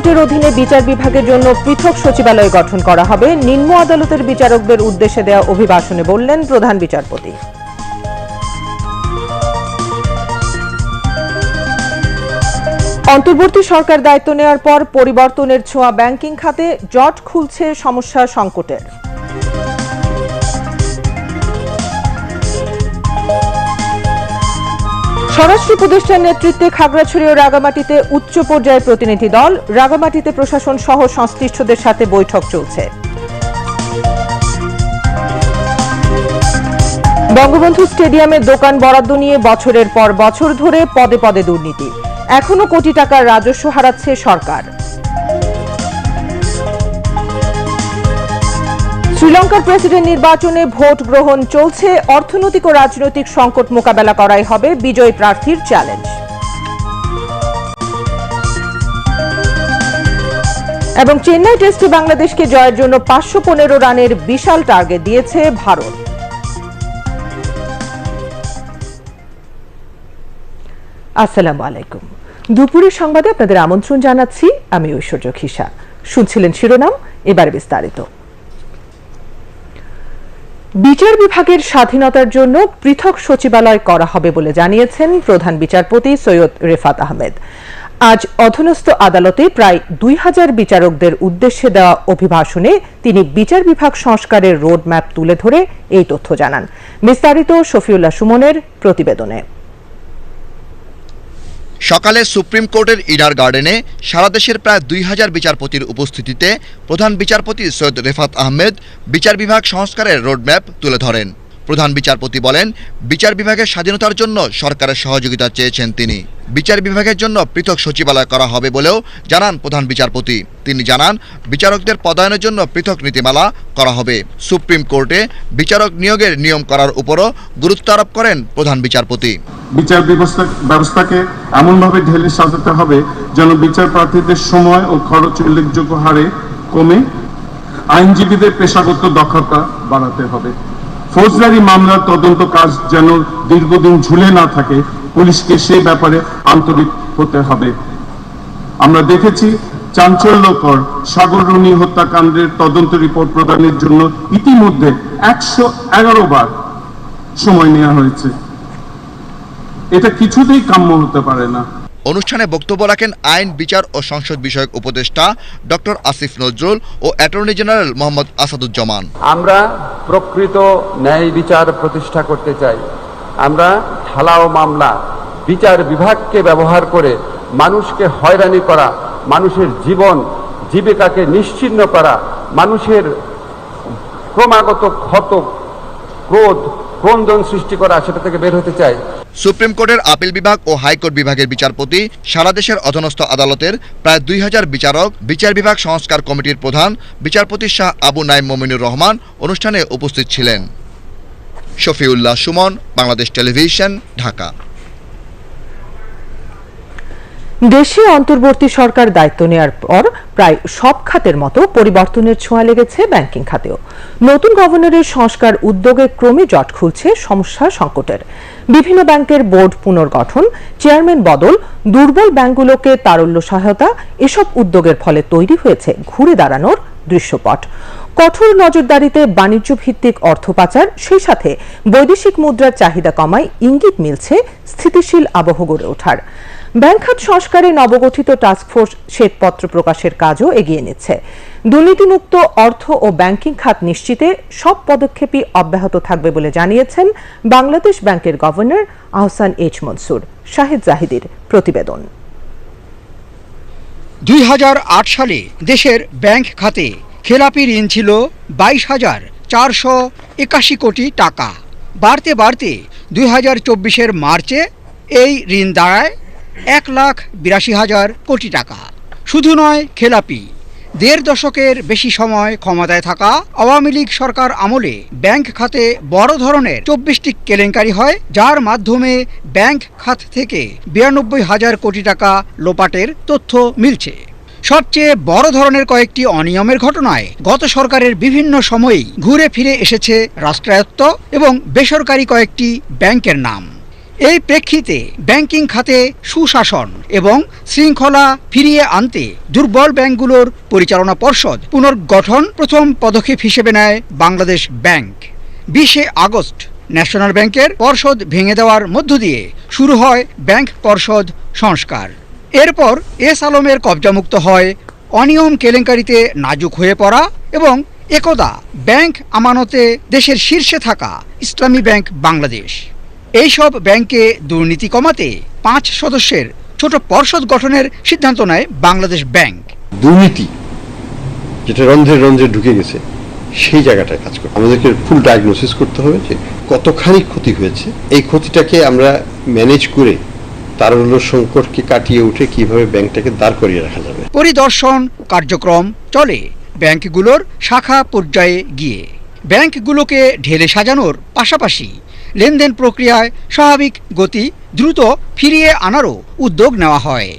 কোর্টের অধীনে বিচার বিভাগের জন্য পৃথক সচিবালয় গঠন করা হবে। নিম্ন আদালতের বিচারকদের উদ্দেশ্যে দেওয়া অভিবাসনে বললেন প্রধান বিচারপতি। অন্তর্বর্তী সরকার দায়িত্ব নেওয়ার পর পরিবর্তনের ছোঁয়া ব্যাংকিং খাতে জট খুলছে সমস্যা সংকটের। স্বরাষ্ট্র উপদেষ্টার নেতৃত্বে খাগড়াছড়ি ও রাগামাটিতে উচ্চ পর্যায়ের প্রতিনিধি দল রাগামাটিতে প্রশাসন সহ সংশ্লিষ্টদের সাথে বৈঠক চলছে। বঙ্গবন্ধু স্টেডিয়ামে দোকান বরাদ্দ নিয়ে বছরের পর বছর ধরে পদে পদে দুর্নীতি। এখনও কোটি টাকার রাজস্ব হারাচ্ছে সরকার। শ্রীলঙ্কার প্রেসিডেন্ট নির্বাচনে ভোট গ্রহণ চলছে। অর্থনৈতিক ও রাজনৈতিক সংকট মোকাবেলা করাই হবে বিজয়ী প্রার্থীর চ্যালেঞ্জ এবং চেন্নাই টেস্টে বাংলাদেশকে জয়ের জন্য পাঁচশো পনেরো রানের বিশাল টার্গেট দিয়েছে ভারত। আসসালামু আলাইকুম। দুপুরের সংবাদে আপনাদের আমন্ত্রণ জানাচ্ছি, আমি ঐশ্বর্য খিসা শুনছিলেন শিরোনাম, এবার বিস্তারিত। বিচার বিভাগের স্বাধীনতার জন্য পৃথক সচিবালয় করা হবে বলে জানিয়েছেন প্রধান বিচারপতি সৈয়দ রেফাত আহমেদ। আজ অধনস্থ আদালতে প্রায় দুই হাজার বিচারকদের উদ্দেশ্যে দেওয়া অভিভাষণে তিনি বিচার বিভাগ সংস্কারের রোডম্যাপ তুলে ধরে এই তথ্য জানান। বিস্তারিত শফিউল্লাহ সুমনের প্রতিবেদনে। সকালে সুপ্রিম কোর্টের ইডার গার্ডেনে সারা দেশের প্রায় দুই হাজার বিচারপতির উপস্থিতিতে প্রধান বিচারপতি সৈয়দ রেফাত আহমেদ বিচার বিভাগ সংস্কারের রোডম্যাপ তুলে ধরেন। প্রধান বিচারপতি বলেন, বিচার বিভাগের স্বাধীনতার জন্য সরকারের সহযোগিতা চেয়েছেন তিনি। বিচার বিভাগের জন্য পৃথক সচিবালয় করা হবে বলেও জানান প্রধান বিচারপতি। তিনি জানান, বিচারকদের পদায়নের জন্য পৃথক নীতিমালা করা হবে। সুপ্রিম কোর্টে বিচারক নিয়োগের নিয়ম করার উপরও গুরুত্ব আরোপ করেন প্রধান বিচারপতি। বিচার ব্যবস্থা ব্যবস্থাকে এমনভাবে ঢেলে সাজাতে হবে যেন বিচার প্রার্থীদের সময় ও খরচ উল্লেখযোগ্য হারে কমে আইনজীবীদের পেশাগত দক্ষতা বাড়াতে হবে। ফৌজদারি মামলার তদন্ত কাজ যেন দীর্ঘদিন ঝুলে না থাকে, পুলিশকে সে ব্যাপারে আন্তরিক হতে হবে। আমরা দেখেছি চাঞ্চল্যকর সাগররণী হত্যাকাণ্ডের তদন্ত রিপোর্ট প্রদানের জন্য ইতিমধ্যে একশো এগারো বার সময় নেওয়া হয়েছে। এটা কিছুতেই কাম্য হতে পারে না। অনুষ্ঠানে বক্তব্য রাখেন আইন, বিচার ও সংসদ বিষয়ক উপদেষ্টা ডক্টর আসিফ নজরুল ও অ্যাটর্নি জেনারেল মোহাম্মদ আসাদুজ্জামান। আমরা প্রকৃত ন্যায় বিচার প্রতিষ্ঠা করতে চাই। আমরা ঢালাও মামলা, বিচার বিভাগকে ব্যবহার করে মানুষকে হয়রানি করা, মানুষের জীবন, জীবিকাকে নিশ্চিহ্ন করা, মানুষের ক্রমাগত ক্ষত, ক্রোধ ক্রন্দন সৃষ্টি করা সেটা থেকে বের হতে চাই। সুপ্রিম কোর্টের আপিল বিভাগ ও হাইকোর্ট বিভাগের বিচারপতি সারা দেশের অধীনস্থ আদালতের প্রায় দুই হাজার বিচারক, বিচার বিভাগ সংস্কার কমিটির প্রধান, বিচারপতি শাহ আবু নাইম মমিনুর রহমান অনুষ্ঠানে উপস্থিত ছিলেন। শফিউল্লাহ সুমন, বাংলাদেশ টেলিভিশন, ঢাকা। দেশে অন্তর্বর্তী সরকার দায়িত্ব নেওয়ার পর প্রায় সব খাতের মতো পরিবর্তনের ছোঁয়া লেগেছে ব্যাংকিং খাতেও। নতুন গভর্নরের সংস্কার উদ্যোগে ক্রমে জট খুলছে সমস্যা সংকটের। বিভিন্ন ব্যাংকের বোর্ড পুনর্গঠন, চেয়ারম্যান বদল, দুর্বল ব্যাংকগুলোকে তারল্য সহায়তা, এসব উদ্যোগের ফলে তৈরি হয়েছে ঘুরে দাঁড়ানোর দৃশ্যপট। কঠোর নজরদারিতে বাণিজ্য ভিত্তিক অর্থ পাচার, সেই সাথে বৈদেশিক মুদ্রার চাহিদা কমায় ইঙ্গিত মিলছে স্থিতিশীল আবহ গড়ে ওঠার। ব্যাংক খাত সংস্কারে নবগঠিত টাস্কফোর্স শ্বেতপত্র প্রকাশের কাজও এগিয়ে নিচ্ছে। দুর্নীতিমুক্ত অর্থ ও ব্যাংকিং খাত নিশ্চিতে সব পদক্ষেপই অব্যাহত থাকবে বলে জানিয়েছেন বাংলাদেশ ব্যাংকের গভর্নর আহসান এইচ মনসুর, শাহিদ জাহিদের প্রতিবেদন। দুই হাজার আট সালে দেশের ব্যাংক খাতে খেলাপি ঋণ ছিল বাইশ হাজার চারশো একাশি কোটি টাকা। বাড়তে বাড়তে দুই হাজার চব্বিশের মার্চে এই ঋণ দাঁড়ায় এক লাখ বিরাশি হাজার কোটি টাকা। শুধু নয়, খেলাপি। দেড় দশকের বেশি সময় ক্ষমতায় থাকা আওয়ামী লীগ সরকার আমলে ব্যাংক খাতে বড় ধরনের চব্বিশটি কেলেঙ্কারি হয়, যার মাধ্যমে ব্যাংক খাত থেকে বিরানব্বই হাজার কোটি টাকা লোপাটের তথ্য মিলছে। সবচেয়ে বড় ধরনের কয়েকটি অনিয়মের ঘটনায় গত সরকারের বিভিন্ন সময়েই ঘুরে ফিরে এসেছে রাষ্ট্রায়ত্ত এবং বেসরকারি কয়েকটি ব্যাংকের নাম। এই প্রেক্ষিতে ব্যাংকিং খাতে সুশাসন এবং শৃঙ্খলা ফিরিয়ে আনতে দুর্বল ব্যাংকগুলোর পরিচালনা পর্ষদ পুনর্গঠন প্রথম পদক্ষেপ হিসেবে নেয় বাংলাদেশ ব্যাংক। বিশে আগস্ট ন্যাশনাল ব্যাংকের পর্ষদ ভেঙে দেওয়ার মধ্য দিয়ে শুরু হয় ব্যাংক পর্ষদ সংস্কার। এরপর এস আলমের কবজামুক্ত হয়, অনিয়ম কেলেঙ্কারিতে নাজুক হয়ে পড়া এবং একদা ব্যাংক আমানতে দেশের শীর্ষে থাকা ইসলামী ব্যাংক বাংলাদেশ। এইসব ব্যাংকে দুর্নীতি কমাতে পাঁচ সদস্যের ছোট পর্ষদ গঠনের সিদ্ধান্ত নেয় বাংলাদেশ ব্যাংক। দুর্নীতি যেটা রন্ধ্রে রন্ধ্রে ঢুকে গেছে সেই জায়গাটায় কাজ করতে আমাদেরকে ফুল ডায়াগনোসিস করতে হবে যে কতখানি ক্ষতি হয়েছে। এই ক্ষতিটাকে আমরা ম্যানেজ করে তারল্য সংকটকে কাটিয়ে উঠে কীভাবে ব্যাংকটাকে দাঁড় করিয়ে রাখা যাবে। পরিদর্শন কার্যক্রম চলে ব্যাংকগুলোর শাখা পর্যায়ে গিয়ে। ব্যাংকগুলোকে ঢেলে সাজানোর পাশাপাশি লেনদেন প্রক্রিয়ায় স্বাভাবিক গতি দ্রুত ফিরিয়ে আনারও উদ্যোগ নেওয়া হয়।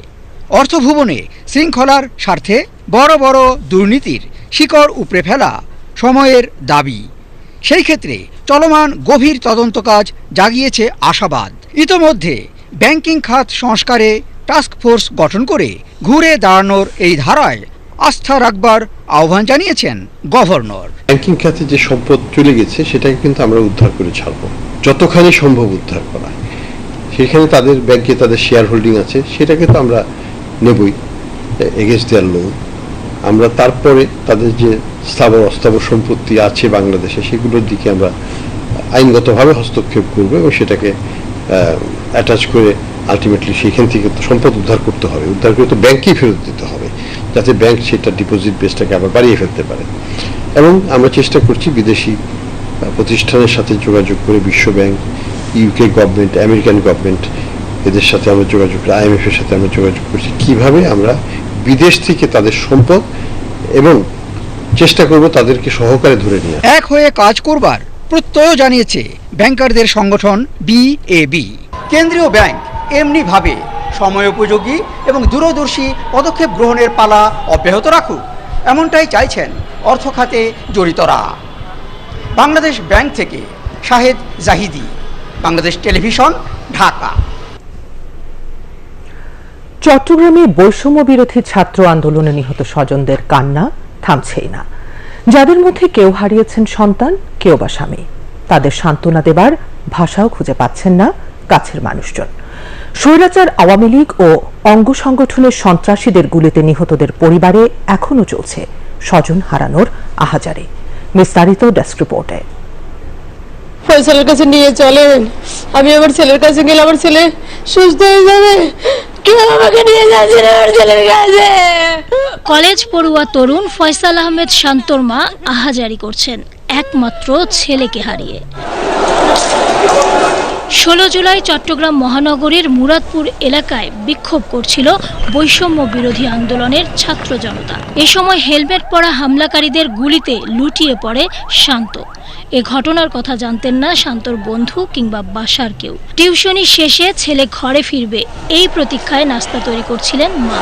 অর্থভুবনে শৃঙ্খলার স্বার্থে বড় বড় দুর্নীতির শিকড় উপড়ে ফেলা সময়ের দাবি। সেই ক্ষেত্রে চলমান গভীর তদন্ত কাজ জাগিয়েছে আশাবাদ। ইতোমধ্যে ব্যাংকিং খাত সংস্কারে টাস্ক ফোর্স গঠন করে ঘুরে দাঁড়ানোর এই ধারায় আস্থা রাখবার আহ্বান জানিয়েছেন গভর্নর। ব্যাংকিং খাতে যে সম্পদ চলে গেছে, সেটাকে কিন্তু আমরা উদ্ধার করে ছাড়বো। যতখানি সম্ভব উদ্ধার করা। সেখানে তাদের ব্যাংকে তাদের শেয়ার হোল্ডিং আছে, সেটাকে তো আমরা নেবই এগেনস্ট দেয়ার লোন আমরা তারপরে তাদের যে স্থাবর, অস্থাবর সম্পত্তি আছে বাংলাদেশে, সেগুলোর দিকে আমরা আইনগতভাবে হস্তক্ষেপ করব এবং সেটাকে অ্যাটাচ করে আলটিমেটলি সেখান থেকে তো সম্পদ উদ্ধার করতে হবে। উদ্ধার করে তো ব্যাংকেই ফেরত দিতে হবে, যাতে ব্যাংক সেটা ডিপোজিট বেসটাকে আবার বাড়িয়ে ফেলতে পারে। এবং আমরা চেষ্টা করছি বিদেশি প্রতিষ্ঠানের সাথে যোগাযোগ করে বিশ্ব bank UK government American government এদের সাথে আমরা যোগাযোগ করে আইএমএফ এর সাথে আমরা যোগাযোগ করছি। কীভাবে আমরা বিদেশ থেকে তাদের সম্পদ এবং চেষ্টা করব তাদেরকে সহকারে ধরে নিয়ে এক হয়ে কাজ করবার, প্রত্যয় জানিয়েছে ব্যাংকারদের সংগঠন বিএবি কেন্দ্রীয় ব্যাংক এমনিভাবে সময়োপযোগী এবং দূরদর্শী পদক্ষেপ গ্রহণের পালা অব্যাহত রাখুক, এমনটাই চাইছেন অর্থ খাতে জড়িতরা। বাংলাদেশ ব্যাংক থেকে শাহেদ জাহিদি, বাংলাদেশ টেলিভিশন, ঢাকা। চট্টগ্রামে বৈষম্য বিরোধী ছাত্র আন্দোলনে নিহত স্বজনদের কান্না থামছেই না। যাদের মধ্যে কেউ হারিয়েছেন সন্তান, কেউ বা স্বামী। তাদের সান্ত্বনা দেবার ভাষাও খুঁজে পাচ্ছেন না কাছের মানুষজন। স্বৈরাচার আওয়ামী লীগ ও অঙ্গ সংগঠনের সন্ত্রাসীদের গুলিতে নিহতদের পরিবারে এখনও চলছে স্বজন হারানোর আহাজারে। বিস্তারিত ডেস্ক রিপোর্টে ফয়সালের কাছে নিয়ে চলেন। আমি আমার ছেলের কাছে গেলে আমার ছেলে সুস্থ হয়ে যাবে। কেউ আমাকে নিয়ে যাচ্ছেন আমার ছেলের কাছে। কলেজ পড়ুয়া তরুণ ফয়সাল আহমেদ শান্তর মা আহাজারি করছেন। একমাত্র ছেলেকে হারিয়ে। ষোলো জুলাই চট্টগ্রাম মহানগরীর মুরাদপুর এলাকায় বিক্ষোভ করছিল বৈষম্য বিরোধী আন্দোলনের ছাত্র জনতা। এ সময় হেলমেট পরা হামলাকারীদের গুলিতে লুটিয়ে পড়ে শান্ত। এ ঘটনার কথা জানতেন না শান্তর বন্ধু কিংবা বাসার কেউ। টিউশনি শেষে ছেলে ঘরে ফিরবে এই প্রতীক্ষায় নাস্তা তৈরি করছিলেন মা।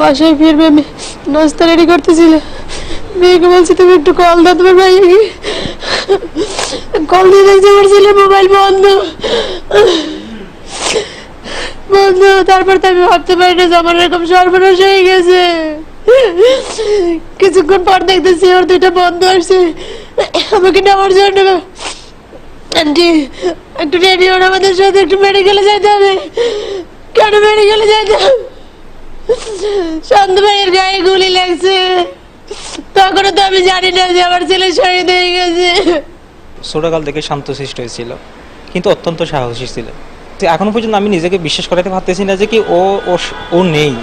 বাসায় ফিরবে, নাস্তা রেডি করতেছিল। মেয়েকে বলছি, তুমি একটু কল দাও তোমার ভাইকে কল দিয়ে দেখছি আমার ছেলে মোবাইল বন্ধ। বন্ধ। তারপর তো আমি ভাবতে পারি না যে আমার এরকম সর্বনাশ হয়ে গেছে। কিছুক্ষণ পর দেখতেছি ওর দুইটা বন্ধু আসছে। আমাকে নেওয়ার জন্য। আন্টি একটু রেডি হন আমাদের সাথে একটু মেডিকেলে যেতে হবে। কেন মেডিকেলে যেতে শান্ত ভাইয়ের গায়ে গুলি লাগছে। তখনও তো আমি জানি না যে আমার ছেলে শহীদ হয়ে গেছে। ছোটকাল থেকে শান্তশিষ্ট হয়েছিল কিন্তু অত্যন্ত সাহসী ছিল। তো এখনও পর্যন্ত আমি নিজেকে বিশ্বাস করাতে পারতেছি না যে কি ও ও ও নেই।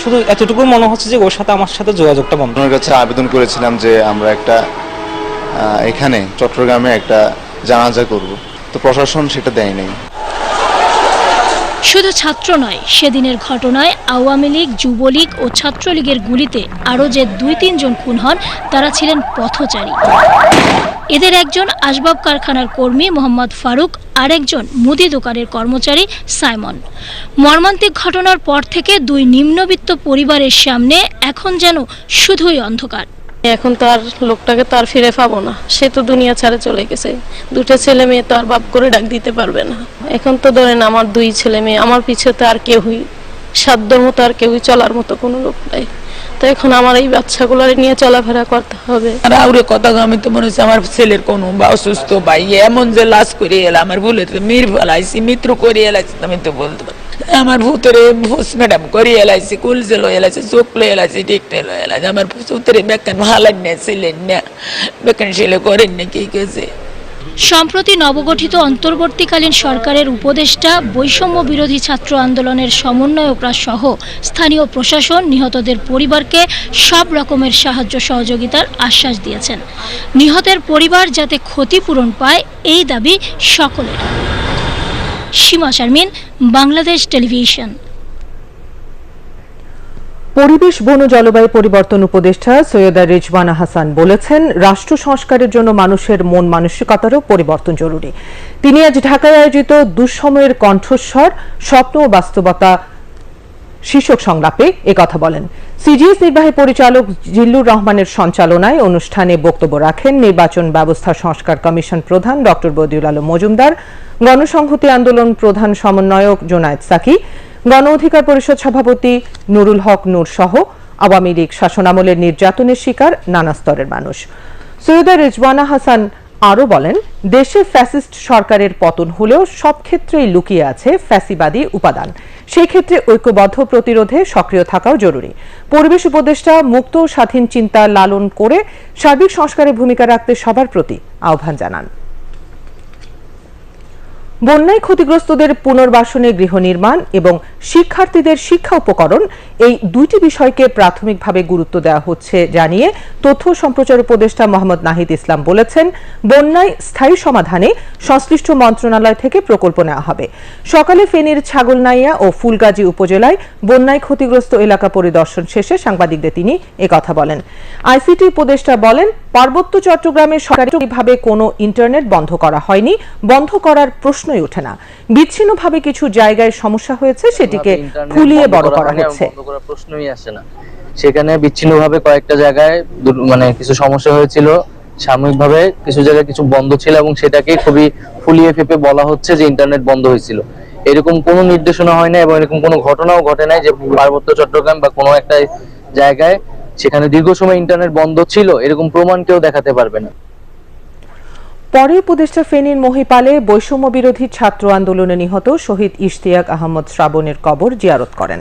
শুধু এতটুকু মনে হচ্ছে যে ওর সাথে আমার সাথে যোগাযোগটা বন্ধ। ওনার কাছে আবেদন করেছিলাম যে আমরা একটা এখানে চট্টগ্রামে একটা জানাজা করব। তো প্রশাসন সেটা দেয় নাই শুধু ছাত্র নয়, সেদিনের ঘটনায় আওয়ামী লীগ, যুবলীগ ও ছাত্রলীগের গুলিতে আরও যে দুই তিনজন খুন হন, তারা ছিলেন পথচারী। এদের একজন আসবাব কারখানার কর্মী মোহাম্মদ ফারুক, আরেকজন মুদি দোকানের কর্মচারী সাইমন। মর্মান্তিক ঘটনার পর থেকে দুই নিম্নবিত্ত পরিবারের সামনে এখন যেন শুধুই অন্ধকার। এখন তো আর লোকটাকে তো আর ফিরে পাবো না। সে তো দুনিয়া ছাড়ে চলে গেছে। দুটো ছেলে মেয়ে তো আর বাপ করে ডাক দিতে পারবে না। এখন তো ধরেন আমার দুই ছেলে মেয়ে, আমার পিছে তো আর কেউই সাধ্যর মতো আর কেউই চলার মতো কোনো লোক নাই। তো এখন আমার এই বাচ্চাগুলো নিয়ে চলাফেরা করতে হবে। আর আউরে কথা আমি তো মনে হচ্ছে আমার ছেলের কোনো বা অসুস্থ ভাই, এমন যে লাশ করে এলাম, আমার ভুলে তো মির ফেলাইছি, মিত্র করে এলাইছি, আমি তো বলতে পারি আমার ভূতরে ভোস ম্যাডাম করে এলাইছি কুলসে লয়ে এলাইছি, চোখ লয়ে এলাইছি টিকটে লয়ে এলাইছি, আমার ভূতরে বেকান ভালেন না ছিলেন না বেকান ছেলে করেন না, কি কেছে সম্প্রতি নবগঠিত অন্তর্বর্তীকালীন সরকারের উপদেষ্টা, বৈষম্য বিরোধী ছাত্র আন্দোলনের সমন্বয়করা সহ স্থানীয় প্রশাসন, নিহতদের পরিবারকে সব রকমের সাহায্য সহযোগিতার আশ্বাস দিয়েছেন। নিহতের পরিবার যাতে ক্ষতিপূরণ পায়, এই দাবি সকলের। সীমা শারমিন, বাংলাদেশ টেলিভিশন। পরিবেশ, বন জলবায়ু পরিবর্তন উপদেষ্টা সৈয়দা রিজওয়ানা হাসান বলেছেন, রাষ্ট্র সংস্কারের জন্য মানুষের মন মানসিকতারও পরিবর্তন জরুরি। তিনি আজ ঢাকায় আয়োজিত দুঃসময়ের কণ্ঠস্বর, স্বপ্ন ও বাস্তবতা শীর্ষক সংলাপে কথা বলেন। সিজিএস নির্বাহী পরিচালক জিল্লুর রহমানের সঞ্চালনায় অনুষ্ঠানে বক্তব্য রাখেন নির্বাচন ব্যবস্থা সংস্কার কমিশন প্রধান ড বদিউল আলম মজুমদার, গণসংহতি আন্দোলন প্রধান সমন্বয়ক জোনায়েদ সাকি গণ অধিকার পরিষদ সভাপতি নুরুল হক নূর সহ আওয়ামী লীগ শাসনামলের নির্যাতনের শিকার নানা স্তরের মানুষ। সৈয়দা রেজওয়ানা হাসান আরও বলেন, দেশে ফ্যাসিস্ট সরকারের পতন হলেও সব ক্ষেত্রেই লুকিয়ে আছে ফ্যাসিবাদী উপাদান। সেই ক্ষেত্রে ঐক্যবদ্ধ প্রতিরোধে সক্রিয় থাকাও জরুরি। পরিবেশ উপদেষ্টা মুক্ত স্বাধীন চিন্তা লালন করে সার্বিক সংস্কারে ভূমিকা রাখতে সবার প্রতি আহ্বান জানান। বন্যায় ক্ষতিগ্রস্তদের পুনর্বাসনে গৃহ নির্মাণ এবং শিক্ষার্থীদের শিক্ষা উপকরণ এই দুইটি বিষয়কে প্রাথমিকভাবে গুরুত্ব দেওয়া হচ্ছে জানিয়ে তথ্য সম্প্রচার উপদেষ্টা মোহাম্মদ নাহিদ ইসলাম বলেছেন, বন্যায় স্থায়ী সমাধানে সংশ্লিষ্ট মন্ত্রণালয় থেকে প্রকল্প নেওয়া হবে। সকালে ফেনীর ছাগলনাইয়া ও ফুলগাজী উপজেলায় বন্যায় ক্ষতিগ্রস্ত এলাকা পরিদর্শন শেষে সাংবাদিকদের তিনি একথা বলেন। আইসিটি উপদেষ্টা বলেন, পার্বত্য চট্টগ্রামে সরকারিভাবে কোনো ইন্টারনেট বন্ধ করা হয়নি। বন্ধ করার প্রশ্নই ওঠে না। বিচ্ছিন্নভাবে কিছু জায়গায় সমস্যা হয়েছে সেটিকে ফুলিয়ে বড় করা হচ্ছে। প্রশ্নই আসে না। সেখানে বিচ্ছিন্নভাবে কয়েকটা জায়গায় মানে কিছু সমস্যা হয়েছিল। সাময়িকভাবে কিছু জায়গায় কিছু বন্ধ ছিল এবং সেটাকে খুবই ফুলিয়ে ফেপে বলা হচ্ছে যে ইন্টারনেট বন্ধ হয়েছিল। এরকম কোনো নির্দেশনা হয় না এবং এরকম কোনো ঘটনাও ঘটে নাই যে পার্বত্য চট্টগ্রাম বা কোনো একটা জায়গায় সেখানে দীর্ঘ সময় ইন্টারনেট বন্ধ ছিল এরকম প্রমাণ কেউ দেখাতে পারবে না। পরে উপদেষ্টা ফেনীর মহিপালে বৈষম্য বিরোধী ছাত্র আন্দোলনে নিহত শহীদ ইশতিয়াক আহমদ শ্রাবণের কবর জিয়ারত করেন।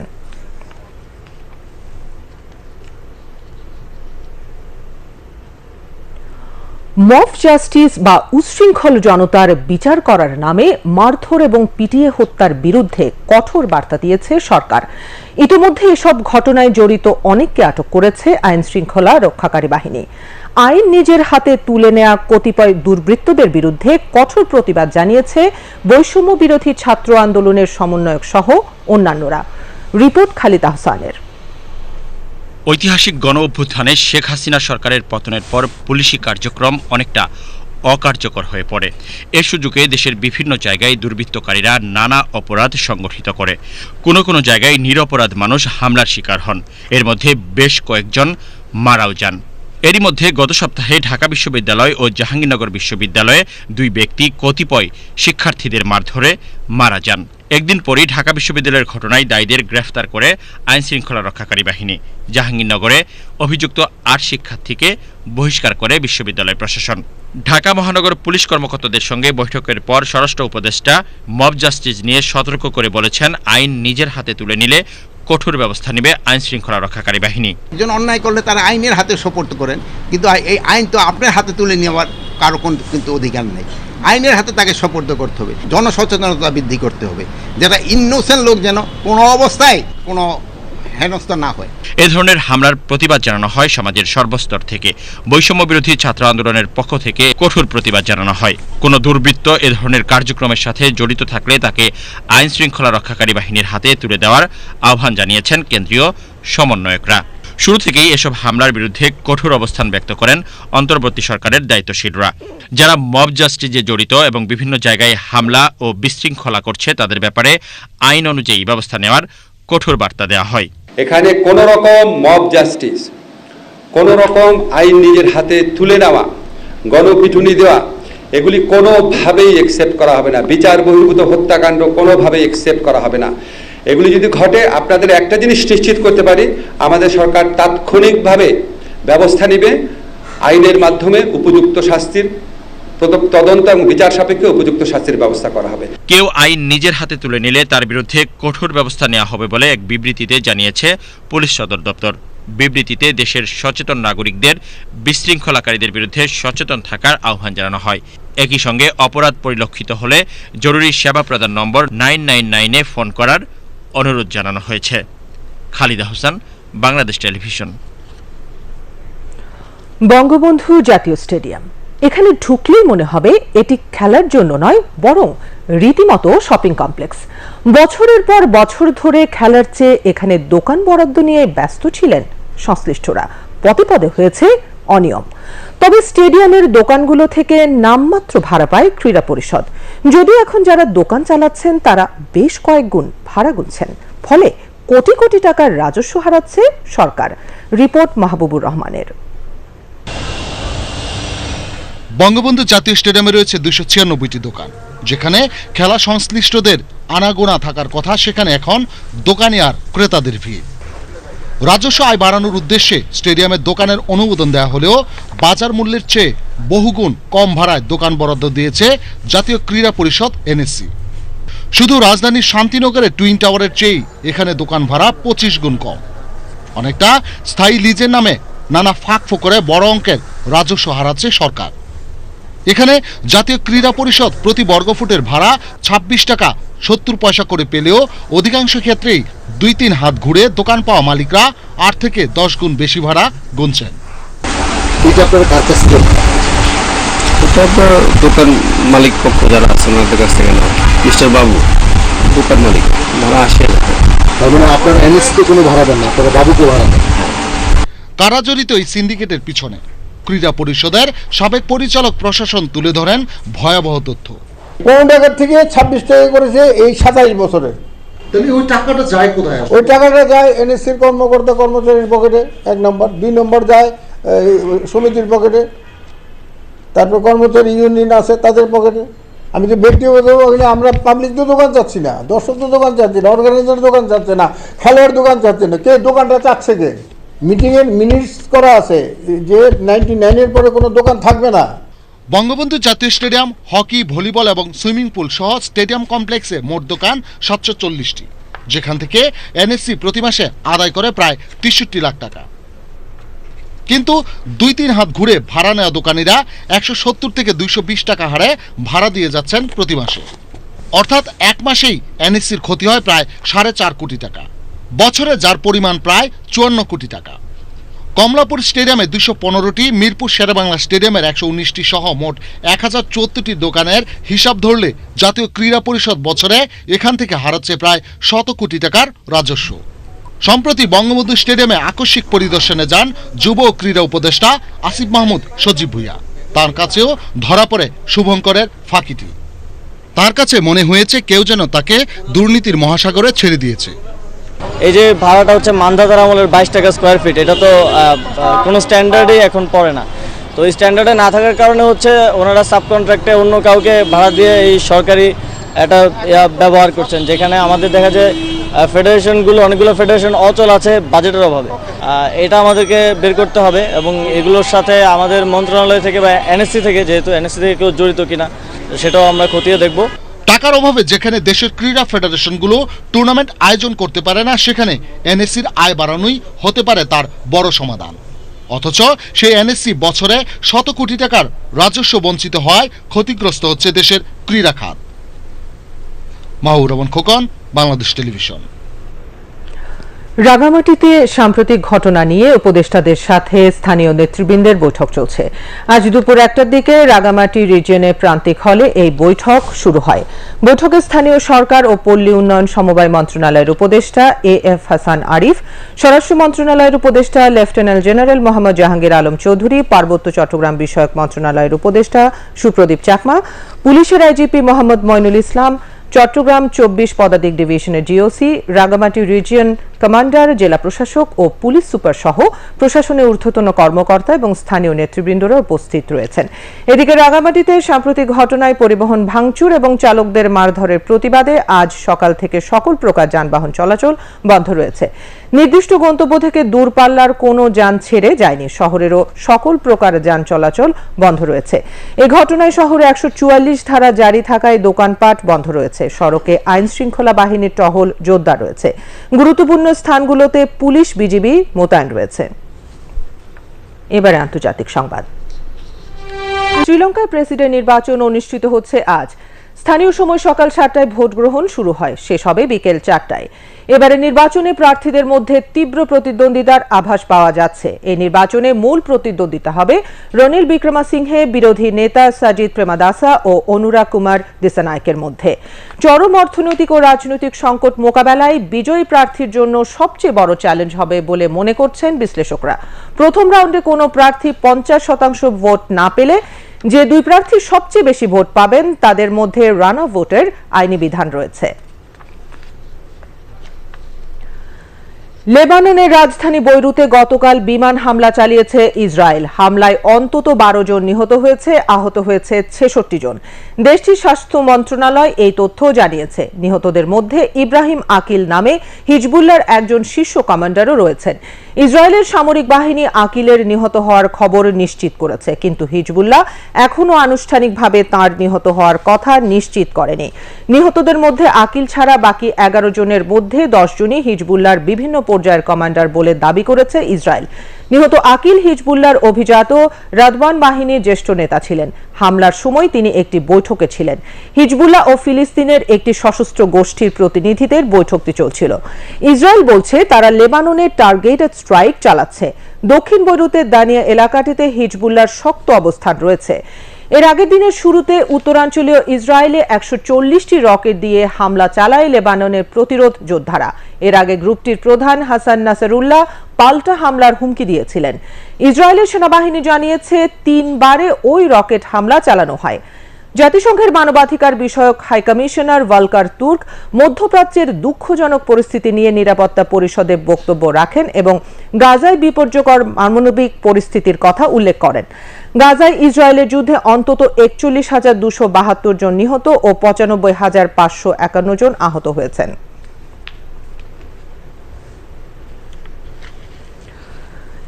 মফ জাস্টিস বা উচ্ছৃঙ্খল জনতার বিচার করার নামে মারধর এবং পিটিয়ে হত্যার বিরুদ্ধে কঠোর বার্তা দিয়েছে সরকার। ইতিমধ্যে এসব ঘটনায় জড়িত অনেককে আটক করেছে আইন শৃঙ্খলা রক্ষাকারী বাহিনী। আইন নিজের হাতে তুলে নেয়া কতিপয় দুর্বৃত্তদের বিরুদ্ধে কঠোর প্রতিবাদ জানিয়েছে বৈষম্য বিরোধী ছাত্র আন্দোলনের সমন্বয়ক সহ অন্যান্যরা। রিপোর্ট খালিদ আহসানের। ঐতিহাসিক গণ অভ্যুত্থানে শেখ হাসিনা সরকারের পতনের পর পুলিশি কার্যক্রম অনেকটা অকার্যকর হয়ে পড়ে। এ সুযোগে দেশের বিভিন্ন জায়গায় দুর্বৃত্তকারীরা নানা অপরাধ সংগঠিত করে। কোনো কোনো জায়গায় নিরপরাধ মানুষ হামলার শিকার হন। এর মধ্যে বেশ কয়েকজন মারাও যান। এরই মধ্যে গত সপ্তাহে ঢাকা বিশ্ববিদ্যালয় ও জাহাঙ্গীরনগর বিশ্ববিদ্যালয়ে দুই ব্যক্তি কতিপয় শিক্ষার্থীদের মারধরে মারা যান। একদিন পরই ঢাকা বিশ্ববিদ্যালয়ের ঘটনায় দায়ীদের গ্রেফতার করে আইন শৃঙ্খলা রক্ষাকারী বাহিনী। জাহাঙ্গীরনগরে অভিযুক্ত আট শিক্ষার্থীকে বহিষ্কার করে বিশ্ববিদ্যালয় প্রশাসন। ঢাকা মহানগর পুলিশ কর্মকর্তাদের সঙ্গে বৈঠকের পর স্বরাষ্ট্র উপদেষ্টা মব জাস্টিস নিয়ে সতর্ক করে বলেছেন, আইন নিজের হাতে তুলে নিলে কঠোর ব্যবস্থা নেবে আইন শৃঙ্খলা রক্ষাকারী বাহিনী। একজন অন্যায় করলে তারা আইনের হাতে সোপর্দ করেন, কিন্তু এই আইন তো আপনার হাতে তুলে নেওয়ার কারও কোন কিন্তু অধিকার নেই। আইনের হাতে তাকে সপর্দ করতে হবে, জনসচেতনতা বৃদ্ধি করতে হবে যেটা ইনোসেন্ট লোক যেন কোনো অবস্থায় কোনো হেনস্থা না হয়। এ ধরনের হামলার প্রতিবাদ জানানো হয় সমাজের সর্বস্তর থেকে। বৈষম্য বিরোধী ছাত্র আন্দোলনের পক্ষ থেকে কঠোর প্রতিবাদ জানানো হয়। কোনো দুর্বৃত্ত এ ধরনের কার্যক্রমের সাথে জড়িত থাকলে তাকে আইন শৃঙ্খলা রক্ষাকারী বাহিনীর হাতে তুলে দেওয়ার আহ্বান জানিয়েছেন কেন্দ্রীয় সমন্বয়করা। শুরু থেকেই এসব হামলার বিরুদ্ধে কঠোর অবস্থান ব্যক্ত করেন অন্তর্বর্তী সরকারের দায়িত্বশীলরা। যারা মব জাস্টিসে জড়িত এবং বিভিন্ন জায়গায় হামলা ও বিশৃঙ্খলা করছে, তাদের ব্যাপারে আইন অনুযায়ী ব্যবস্থা নেওয়ার কঠোর বার্তা দেওয়া হয়। এখানে কোনো রকম মব জাস্টিস, কোনো রকম আইন নিজের হাতে তুলে নেওয়া, গণপিটুনি দেওয়া, এগুলি কোনোভাবেই একসেপ্ট করা হবে না। বিচার বহির্ভূত হত্যাকাণ্ড কোনোভাবেই একসেপ্ট করা হবে না। এগুলি যদি ঘটে, আপনাদের একটা জিনিস নিশ্চিত করতে পারি, আমাদের সরকার তাৎক্ষণিকভাবে ব্যবস্থা নেবে, আইনের মাধ্যমে উপযুক্ত শাস্তির তদন্ত এবং বিচার সাপেক্ষে উপযুক্ত শাস্তির ব্যবস্থা করা হবে। কেউ আইন নিজের হাতে তুলে নিলে তার বিরুদ্ধে কঠোর ব্যবস্থা নেওয়া হবে বলে এক বিবৃতিতে জানিয়েছে পুলিশ সদর দপ্তর। বিবৃতিতে দেশের সচেতন নাগরিকদের, বিশৃঙ্খলাকারীদের বিরুদ্ধে সচেতন থাকার আহ্বান জানানো হয়। একই সঙ্গে অপরাধ পরিলক্ষিত হলে জরুরি সেবা প্রদান নম্বর নাইন নাইন নাইনে ফোন করার অনুরোধ জানানো হয়েছে। খালিদা হোসেন, বাংলাদেশ টেলিভিশন। বঙ্গবন্ধু জাতীয় স্টেডিয়াম। এখানে ঢুকলেই মনে হবে এটি খেলার জন্য নয়, বরং রীতিমতো শপিং কমপ্লেক্স। বছরের পর বছর ধরে খেলার চেয়ে এখানে দোকান বরাদ্দ নিয়ে ব্যস্ত ছিলেন সংশ্লিষ্টরা। পদে পদে হয়েছে অনিয়ম। তবে স্টেডিয়ামের দোকানগুলো থেকে নামমাত্র ভাড়া পায় ক্রীড়া পরিষদ। যদিও এখন যারা দোকান চালাচ্ছেন, তারা বেশ কয়েক গুণ ভাড়া গুনছেন। ফলে কোটি কোটি টাকার রাজস্ব হারাচ্ছে সরকার। রিপোর্ট মাহবুবুর রহমানের। বঙ্গবন্ধু জাতীয় স্টেডিয়ামে রয়েছে দুশো ছিয়ানব্বইটি দোকান, যেখানে খেলা সংশ্লিষ্টদের আনাগোনা থাকার কথা সেখানে এখন দোকানে আর ক্রেতাদের ভিড়। রাজস্ব আয় বাড়ানোর উদ্দেশ্যে স্টেডিয়ামের দোকানের অনুমোদন দেওয়া হলেও বাজার মূল্যের চেয়ে বহুগুণ কম ভাড়ায় দোকান বরাদ্দ দিয়েছে জাতীয় ক্রীড়া পরিষদ, এনএসসি। শুধু রাজধানীর শান্তিনগরের টুইন টাওয়ারের চেয়েই এখানে দোকান ভাড়া পঁচিশ গুণ কম। অনেকটা স্থায়ী লিজের নামে নানা ফাঁক ফোকরে বড় অঙ্কের রাজস্ব হারাচ্ছে সরকার। এখানে জাতীয় ক্রীড়া পরিষদ প্রতি বর্গফুটের ভাড়া ২৬ টাকা সত্তর পয়সা করে পেলেও অধিকাংশ ক্ষেত্রেই দুই তিন হাত ঘুরে দোকান পাওয়া মালিকরা আট থেকে দশ গুণ বেশি ভাড়া গুনছেন। এটা আপনার কার কাছ থেকে? এটা আপনার দোকান মালিক পক্ষ যারা আছেন ওনাদের কাছ থেকে নেওয়া। মিস্টার বাবু দোকান মালিক ভাড়া আসে তার মানে আপনার এনএসসিতে কোনো ভাড়া দেন না আপনারা বাবুকে ভাড়া দেন। কারা জড়িত এই সিন্ডিকেটের পিছনে। ক্রীড়া পরিষদের সাবেক পরিচালক প্রশাসন তুলে ধরেন ভয়াবহ তথ্য। কোন টাকার থেকে ছাব্বিশ টাকা করেছে এই সাতাইশ বছরে? তাহলে ওই টাকাটা যায় কোথায় ওই টাকাটা যায় এনএসসির কর্মকর্তা কর্মচারীর পকেটে এক নম্বর। দুই নম্বর যায় সমিতির পকেটে। তারপর কর্মচারী ইউনিয়ন আছে তাদের পকেটে। আমি তো ব্যক্তিগত আমরা পাবলিক তো দোকান চাচ্ছি না দর্শক তো দোকান চাচ্ছি না অর্গানাইজার দোকান চাচ্ছে না খেলোয়াড় দোকান চাচ্ছে না। কে দোকানটা চাচ্ছে কে? মিটিংয়ের মিনিটস করা আছে যে নাইনটি নাইনের পরে কোনো দোকান থাকবে না। বঙ্গবন্ধু জাতীয় স্টেডিয়াম, হকি, ভলিবল এবং সুইমিং পুল সহ স্টেডিয়াম কমপ্লেক্সে মোট দোকান সাতশো চল্লিশটি, যেখান থেকে এনএসসি প্রতি মাসে আদায় করে প্রায় তেষট্টি লাখ টাকা। কিন্তু দুই তিন হাত ঘুরে ভাড়া নেওয়া দোকানিরা একশো সত্তর থেকে দুইশো বিশ টাকা হারে ভাড়া দিয়ে যাচ্ছেন প্রতি মাসে। অর্থাৎ এক মাসেই এনএসসির ক্ষতি হয় প্রায় সাড়ে চার কোটি টাকা। বছরে যার পরিমাণ প্রায় চুয়ান্ন কোটি টাকা। কমলাপুর স্টেডিয়ামে দুশো পনেরোটি, মিরপুর শেরেবাংলা স্টেডিয়ামের একশো উনিশটি সহ মোট এক হাজার দোকানের হিসাব ধরলে জাতীয় ক্রীড়া পরিষদ বছরে এখান থেকে হারাচ্ছে প্রায় শত কোটি টাকার রাজস্ব। সম্প্রতি বঙ্গবন্ধু স্টেডিয়ামে আকস্মিক পরিদর্শনে যান যুব ও ক্রীড়া উপদেষ্টা আসিফ মাহমুদ সজীব ভুইয়া। তার কাছেও ধরা পড়ে শুভঙ্করের ফাঁকিটি। তার কাছে মনে হয়েছে কেউ যেন তাকে দুর্নীতির মহাসাগরে ছেড়ে দিয়েছে। এই যে ভাড়াটা হচ্ছে মান্ধাতার আমলের বাইশ টাকা স্কোয়ার ফিট এটা তো কোনো স্ট্যান্ডার্ডই এখন পড়ে না। তো এই স্ট্যান্ডার্ডে না থাকার কারণে হচ্ছে ওনারা সাব কন্ট্রাক্টে অন্য কাউকে ভাড়া দিয়ে এই সরকারি একটা ব্যবহার করছেন, যেখানে আমাদের দেখা যায় ফেডারেশনগুলো অনেকগুলো ফেডারেশন অচল আছে বাজেটের অভাবে। এটা আমাদেরকে বের করতে হবে এবং এগুলোর সাথে আমাদের মন্ত্রণালয় থেকে বা এনএসসি থেকে, যেহেতু এনএসসি থেকে কেউ জড়িত কিনা, সেটাও আমরা খতিয়ে দেখব। টাকার অভাবে যেখানে দেশের ক্রীড়া ফেডারেশনগুলো টুর্নামেন্ট আয়োজন করতে পারে না, সেখানে এনএসসির আয় বাড়ানোই হতে পারে তার বড় সমাধান। অথচ সেই এনএসসি বছরে শত কোটি টাকার রাজস্ব বঞ্চিত হওয়ায় ক্ষতিগ্রস্ত হচ্ছে দেশের ক্রীড়া খাত মাহুর রহমান খোকন, বাংলাদেশ টেলিভিশন। রাঙামাটিতে সাম্প্রতিক ঘটনা নিয়ে উপদেষ্টাদের সাথে স্থানীয় নেতৃবৃন্দের বৈঠক চলছে। আজ দুপুর একটার দিকে রাঙামাটি রিজিয়নের প্রান্তিক হলে এই বৈঠক শুরু হয়। বৈঠকে স্থানীয় সরকার ও পল্লী উন্নয়ন সমবায় মন্ত্রণালয়ের উপদেষ্টা এ এফ হাসান আরিফ, স্বরাষ্ট্র মন্ত্রণালয়ের উপদেষ্টা লেফটেন্যান্ট জেনারেল মোহাম্মদ জাহাঙ্গীর আলম চৌধুরী, পার্বত্য চট্টগ্রাম বিষয়ক মন্ত্রণালয়ের উপদেষ্টা সুপ্রদীপ চাকমা, পুলিশের আইজিপি মোহাম্মদ মইনুল ইসলাম চট্টগ্রাম চব্বিশ পদাতিক ডিভিশনের জিওসি রাঙ্গামাটি রিজিয়ন কমান্ডার, জেলা প্রশাসক ও পুলিশ সুপার সহ প্রশাসনের ঊর্ধ্বতন কর্মকর্তা এবং স্থানীয় নেতৃবৃন্দরা উপস্থিত রয়েছেন। এদিকে রাঙ্গামাটিতে সাম্প্রতিক ঘটনায় পরিবহন ভাঙচুর এবং চালকদের মারধরের প্রতিবাদে আজ সকাল থেকে সকল প্রকার যানবাহন চলাচল বন্ধ রয়েছে। নির্দিষ্ট গন্তব্য থেকে দূরপাল্লার কোনো যান ছেড়ে যায়নি। শহরেরও সকল প্রকার যান চলাচল বন্ধ রয়েছে। এ ঘটনায় শহরে একশো চুয়াল্লিশ ধারা জারি থাকায় দোকানপাট বন্ধ রয়েছে। সড়কে আইন শৃঙ্খলা বাহিনীর টহল জোরদার রয়েছে। গুরুত্বপূর্ণ স্থানগুলোতে পুলিশ, বিজিবি মোতায়েন রয়েছে। এবারে আন্তর্জাতিক সংবাদ। শ্রীলঙ্কায় প্রেসিডেন্ট নির্বাচন অনুষ্ঠিত হচ্ছে আজ। স্থানীয় সময় সকাল সাতটায় ভোট গ্রহণ শুরু হয়। শেষ হবে বিকেল চারটায়। এবারে নির্বাচনে প্রার্থীদের মধ্যে তীব্র প্রতিদ্বন্দ্বিতার আভাস পাওয়া যাচ্ছে। এই নির্বাচনে মূল প্রতিদ্বন্দ্বিতা হবে রনিল বিক্রমাসিংহে, বিরোধী নেতা সাজিদ প্রেমাদাসা ও অনুরাগ কুমার দিসানায়কের মধ্যে। চরম অর্থনৈতিক ও রাজনৈতিক সংকট মোকাবেলায় বিজয়ী প্রার্থীর জন্য সবচেয়ে বড় চ্যালেঞ্জ হবে বলে মনে করছেন বিশ্লেষকরা। প্রথম রাউন্ডে কোনো প্রার্থী পঞ্চাশ শতাংশ ভোট না পেলে যে দুই প্রার্থী সবচেয়ে বেশি ভোট পাবেন, তাদের মধ্যে রান অফ ভোটের আইনি বিধান রয়েছে। লেবাননের রাজধানী বৈরুতে গতকাল বিমান হামলা চালিয়েছে ইসরায়েল। হামলায় অন্তত বারো জন নিহত হয়েছে, আহত হয়েছে ছেষট্টি জন। দেশটির স্বাস্থ্য মন্ত্রণালয় এই তথ্য জানিয়েছে। নিহতদের মধ্যে ইব্রাহিম আকিল নামে হিজবুল্লার একজন শীর্ষ কমান্ডারও রয়েছেন। ইসরায়েলের সামরিক বাহিনী আকিলের নিহত হওয়ার খবর নিশ্চিত করেছে, কিন্তু হিজবুল্লাহ এখনও আনুষ্ঠানিকভাবে তার নিহত হওয়ার কথা নিশ্চিত করেনি। নিহতদের মধ্যে আকিল ছাড়া বাকি এগারো জনের মধ্যে দশ জনই হিজবুল্লাহর বিভিন্ন পর্যায়ের কমান্ডার বলে দাবি করেছে ইসরায়েল। নিহত আকিল হিজবুল্লাহর অভিজাত রাদওয়ান বাহিনীর জ্যেষ্ঠ নেতা ছিলেন। হামলার সময় তিনি একটি বৈঠকে ছিলেন। হিজবুল্লাহ ও ফিলিস্তিনের একটি সশস্ত্র গোষ্ঠীর প্রতিনিধিদের বৈঠকটি চলছিল। ইসরায়েল বলছে, তারা লেবাননের টার্গেটেড স্ট্রাইক চালাচ্ছে। দক্ষিণ বৈরুতের দানিয়া এলাকাটিতে হিজবুল্লাহর শক্ত অবস্থান রয়েছে। এর আগের দিনের শুরুতে উত্তরাঞ্চলীয় ইসরায়েলে একশো চল্লিশটি রকেট দিয়ে হামলা চালায় লেবাননের প্রতিরোধ যোদ্ধারা। এর আগে গ্রুপটির প্রধান হাসান নাসারুল্লাহ পাল্টা হামলার হুমকি দিয়েছিলেন। ইসরায়েলের সেনাবাহিনী জানিয়েছে, তিনবারে ওই রকেট হামলা চালানো হয়। জাতিসংঘের মানবাধিকার বিষয়ক হাইকমিশনার ওয়ালকার তুর্ক মধ্যপ্রাচ্যের দুঃখজনক পরিস্থিতি নিয়ে নিরাপত্তা পরিষদে বক্তব্য রাখেন এবং গাজায় বিপর্যকর মানবিক পরিস্থিতির কথা উল্লেখ করেন। গাজায় ইসরায়েলের যুদ্ধে অন্তত একচল্লিশ হাজার দুশো বাহাত্তর জন নিহত ও পঁচানব্বই হাজার পাঁচশো একান্ন জন আহত হয়েছেন।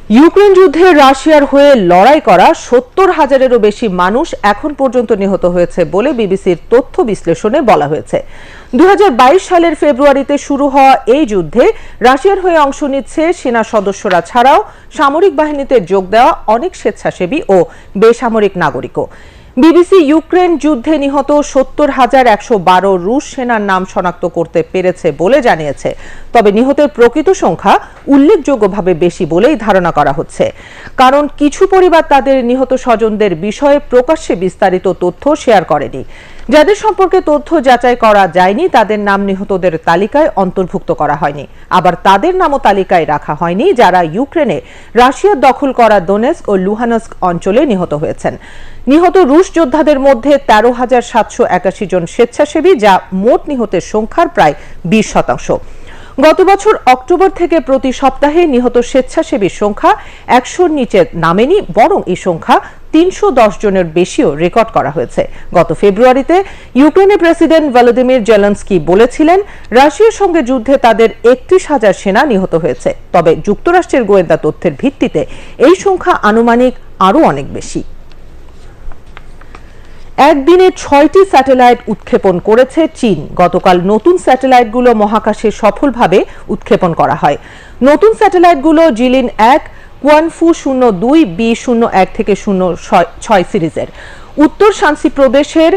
ইউক্রেন যুদ্ধে রাশিয়ার হয়ে লড়াই করা সত্তর হাজারেরও বেশি মানুষ এখন পর্যন্ত নিহত হয়েছে বলে বিবিসির তথ্য বিশ্লেষণে বলা হয়েছে। দু হাজার বাইশ সালের ফেব্রুয়ারিতে শুরু হওয়া এই যুদ্ধে রাশিয়ার হয়ে অংশ নিচ্ছে সেনা সদস্যরা ছাড়াও সামরিক বাহিনীতে যোগ দেওয়া অনেক স্বেচ্ছাসেবী ও বেসামরিক নাগরিকও। বিবিসি ইউক্রেন যুদ্ধে নিহত সত্তর হাজার একশো বারো রুশ সেনার নাম শনাক্ত করতে পেরেছে বলে জানিয়েছে। তবে নিহতের প্রকৃত সংখ্যা উল্লেখযোগ্যভাবে বেশি বলেই ধারণা করা হচ্ছে। কারণ কিছু পরিবার তাদের নিহত স্বজনদের বিষয়ে প্রকাশ্যে বিস্তারিত তথ্য শেয়ার করেনি। যাদের সম্পর্কে তথ্য যাচাই করা যায়নি, তাদের নাম নিহতদের তালিকায় অন্তর্ভুক্ত করা হয়নি। আবার তাদের নামও তালিকায় রাখা হয়নি, যারা ইউক্রেনে রাশিয়ার দখল করা দোনেস্ক ও লুহানস্ক অঞ্চলে নিহত হয়েছেন। নিহত রুশ যোদ্ধাদের মধ্যে তেরো হাজার সাতশো একাশি জন স্বেচ্ছাসেবী, যা মোট নিহতের সংখ্যার প্রায় বিশ শতাংশ। গত বছর অক্টোবর থেকে প্রতি সপ্তাহে নিহত স্বেচ্ছাসেবীর সংখ্যা একশোর নিচে নামেনি, বরং এই সংখ্যা তিনশো দশ জনের বেশিও রেকর্ড করা হয়েছে। গত ফেব্রুয়ারিতে ইউক্রেনের প্রেসিডেন্ট ভলোদিমির জেলেন্সকি বলেছিলেন, রাশিয়ার সঙ্গে যুদ্ধে তাদের একত্রিশ হাজার সেনা নিহত হয়েছে। তবে যুক্তরাষ্ট্রের গোয়েন্দা তথ্যের ভিত্তিতে এই সংখ্যা আনুমানিক আরও অনেক বেশি। একদিনে ছয়টি স্যাটেলাইট উৎক্ষেপণ করেছে চীন। গতকাল নতুন স্যাটেলাইটগুলো মহাকাশে সফলভাবে উৎক্ষেপণ করা হয়। নতুন স্যাটেলাইটগুলো জিলিন এক, কুয়ানফু শূন্য দুই, বি শূন্য এক থেকে শূন্য ছয় সিরিজের। উত্তর শান্সি প্রদেশের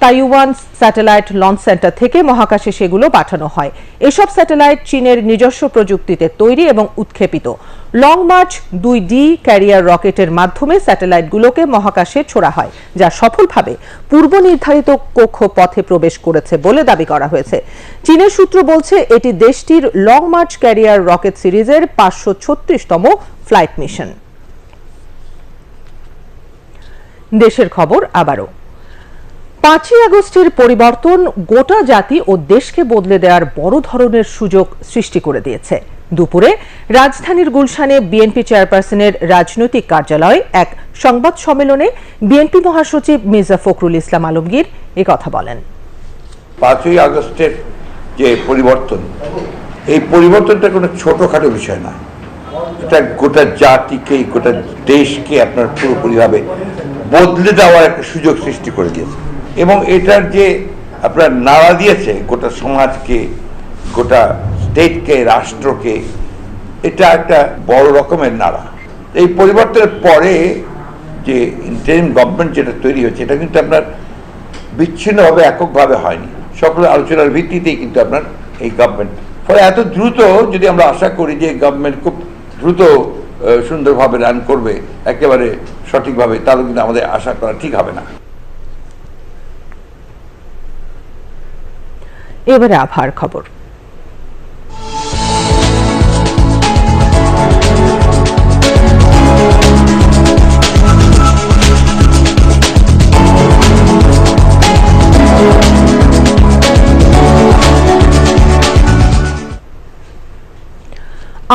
তাইওয়ান স্যাটেলাইট লঞ্চ সেন্টার থেকে মহাকাশে সেগুলো পাঠানো হয়। এসব স্যাটেলাইট চীনের নিজস্ব প্রযুক্তিতে তৈরি এবং উৎক্ষেপিত। লং মার্চ দুই ডি ক্যারিয়ার রকেটের মাধ্যমে স্যাটেলাইটগুলোকে মহাকাশে ছোড়া হয়, যা সফলভাবে পূর্ব নির্ধারিত কক্ষ পথে প্রবেশ করেছে বলে দাবি করা হয়েছে। চীনের সূত্র বলছে, এটি দেশটির লং মার্চ ক্যারিয়ার রকেট সিরিজের পাঁচশো ছত্রিশতম ফ্লাইট মিশন। দেশের খবর আবারও। পাঁচই আগস্টের পরিবর্তন গোটা জাতি ও দেশকে বদলে দেওয়ার বড় ধরনের সুযোগ সৃষ্টি করে দিয়েছে। দুপুরে রাজধানীর গুলশানে বিএনপি চেয়ারপারসনের রাজনৈতিক কার্যালয়ে এক সংবাদ সম্মেলনে বিএনপি মহাসচিব মির্জা ফখরুল ইসলাম আলমগীর কথা বলেন। পাঁচই আগস্টের যে পরিবর্তন, এই পরিবর্তনটা কোনো ছোটোখাটো বিষয় না এটা গোটা জাতিকে, গোটা দেশকে আপনার পুরোপুরিভাবে বদলে দেওয়ার একটা সুযোগ সৃষ্টি করে দিয়েছে। এবং এটার যে আপনার নাড়া দিয়েছে গোটা সমাজকে, গোটা স্টেটকে রাষ্ট্রকে, এটা একটা বড় রকমের নাড়া। এই পরিবর্তনের পরে যে ইন্টারিম গভর্নমেন্ট যেটা তৈরি হয়েছে, এটা কিন্তু আপনার বিচ্ছিন্নভাবে, এককভাবে হয়নি। সকল আলোচনার ভিত্তিতেই কিন্তু আপনার এই গভর্নমেন্ট ফলে এত দ্রুত যদি আমরা আশা করি যে গভর্নমেন্ট খুব দ্রুত সুন্দরভাবে রান করবে, একেবারে সঠিকভাবে, তাহলে কিন্তু আমাদের আশা করা ঠিক হবে না। এবারে আবহাওয়ার খবর।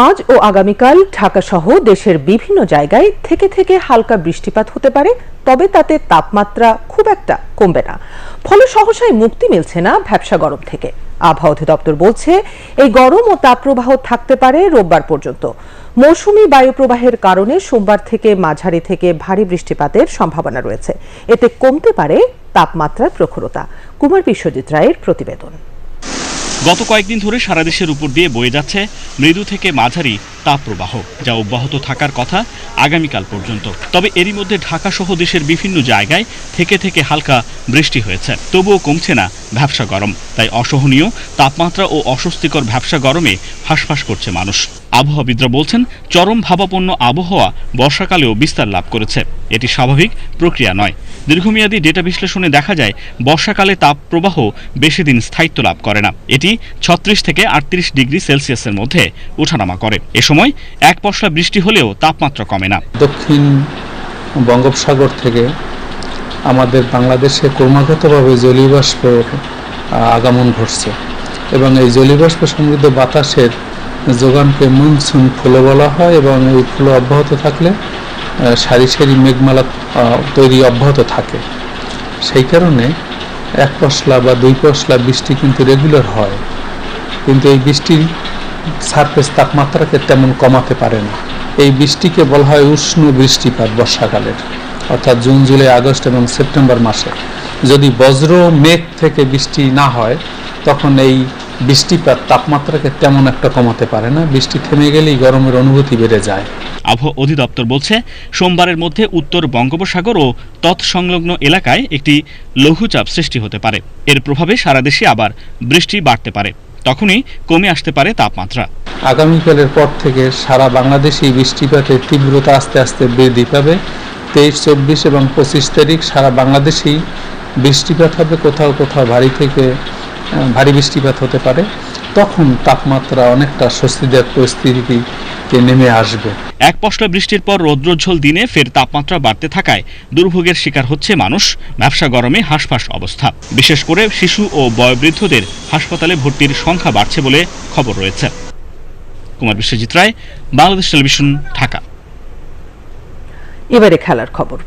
আজ ও আগামীকাল ঢাকা সহ দেশের বিভিন্ন জায়গায় থেকে থেকে হালকা বৃষ্টিপাত হতে পারে, তবে তাতে তাপমাত্রা খুব একটা কমবে না। ফলে সহসায় মুক্তি মিলছে না ভ্যাবসা গরম থেকে। আবহাওয়া অধিদপ্তর বলছে, এই গরম ও তাপপ্রবাহ থাকতে পারে রোববার পর্যন্ত। মৌসুমি বায়ুপ্রবাহের কারণে সোমবার থেকে মাঝারি থেকে ভারী বৃষ্টিপাতের সম্ভাবনা রয়েছে। এতে কমতে পারে তাপমাত্রার প্রখরতা। কুমার বিশ্বজিৎ রায়ের প্রতিবেদন। গত কয়েকদিন ধরে সারা দেশের উপর দিয়ে বয়ে যাচ্ছে মৃদু থেকে মাঝারি তাপপ্রবাহ, যা অব্যাহত থাকার কথা আগামীকাল পর্যন্ত। তবে এরই মধ্যে ঢাকা সহ দেশের বিভিন্ন জায়গায় থেকে থেকে হালকা বৃষ্টি হয়েছে। তবুও কমছে না ভ্যাবসা গরম। তাই অসহনীয় তাপমাত্রা ও অস্বস্তিকর ভ্যাবসা গরমে হাঁসফাঁস করছে মানুষ। আবহাওয়াবিদরা বলছেন, চরম ভাবাপন্ন আবহাওয়া বর্ষাকালেও বিস্তার লাভ করেছে। এটি স্বাভাবিক প্রক্রিয়া নয়। দীর্ঘমেয়াদী ডেটা বিশ্লেষণে দেখা যায় বর্ষাকালে তাপপ্রবাহ বেশি দিন স্থায়িত্ব লাভ করে না। এটি ছত্রিশ থেকে আটত্রিশ ডিগ্রি সেলসিয়াসের মধ্যে ওঠানামা করে। এ সময় এক পশলা বৃষ্টি হলেও তাপমাত্রা কমে না। দক্ষিণ বঙ্গোপসাগর থেকে আমাদের বাংলাদেশে ক্রমাগতভাবে জলীয়বাষ্পের আহ, আগমন ঘটছে এবং এই জলীয়বাষ্প সমৃদ্ধ বাতাসের যোগানকে মনসুন ফ্লো বলা হয় এবং এই ফ্লো অব্যাহত থাকলে সারি সারি মেঘমালা তৈরি অব্যাহত থাকে। সেই কারণে এক পশলা বা দুই পশলা বৃষ্টি কিন্তু রেগুলার হয়। কিন্তু এই বৃষ্টির সারফেস তাপমাত্রাকে তেমন কমাতে পারে না। এই বৃষ্টিকে বলা হয় উষ্ণ বৃষ্টিপাত বর্ষাকালের, অর্থাৎ জুন, জুলাই, আগস্ট এবং সেপ্টেম্বর মাসে। যদি বজ্র, মেঘ থেকে বৃষ্টি না হয়, তখন এই বৃষ্টিপাত তাপমাত্রাকে তেমন একটা কমাতে পারে না। বৃষ্টি থেমে গেলেই গরমের অনুভূতি বেড়ে যায়। আবহাওয়া অধিদপ্তর বলছে, সোমবারের মধ্যে উত্তর বঙ্গোপসাগর ও তৎসংলগ্ন এলাকায় একটি লঘুচাপ সৃষ্টি হতে পারে। এর প্রভাবে সারা দেশে আবার বৃষ্টি বাড়তে পারে। তখনই কমে আসতে পারে তাপমাত্রা। আগামীকালের পর থেকে সারা বাংলাদেশেই বৃষ্টিপাতের তীব্রতা আস্তে আস্তে বৃদ্ধি পাবে। তেইশ, চব্বিশ এবং পঁচিশ তারিখ সারা বাংলাদেশেই বৃষ্টিপাত হবে। কোথাও কোথাও ভারী থেকে ভারী বৃষ্টিপাত হতে পারে। তখন তাপমাত্রা অনেকটা স্বস্তিদায়ক পরিস্থিতিতে নেমে আসবে। এক পশলা বৃষ্টির পর রৌদ্রোজ্জ্বল দিনে ফের তাপমাত্রা বাড়তে থাকায় দুর্ভোগের শিকার হচ্ছে মানুষ। ব্যবসা গরমে হাঁসফাঁস অবস্থা। বিশেষ করে শিশু ও বয়োবৃদ্ধদের হাসপাতালে ভর্তির সংখ্যা বাড়ছে বলে খবর রয়েছে। কুমার বিশ্বজিৎ রায় বাংলাদেশ টেলিভিশন ঢাকা। এবারে খেলার খবর।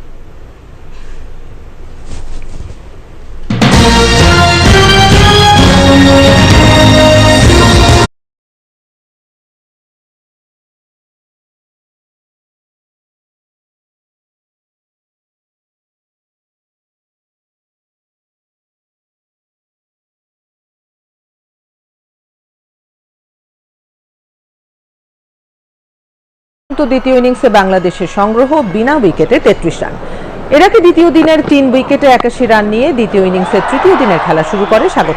তো দ্বিতীয় ইনিংসে বাংলাদেশের সংগ্রহ বিনা উইকেটে তেত্রিশ রান। এর আগে দ্বিতীয় দিনের তিন উইকেটে একাশি রান নিয়ে দ্বিতীয় ইনিংসের তৃতীয় দিনের খেলা শুরু করে স্বাগতিক।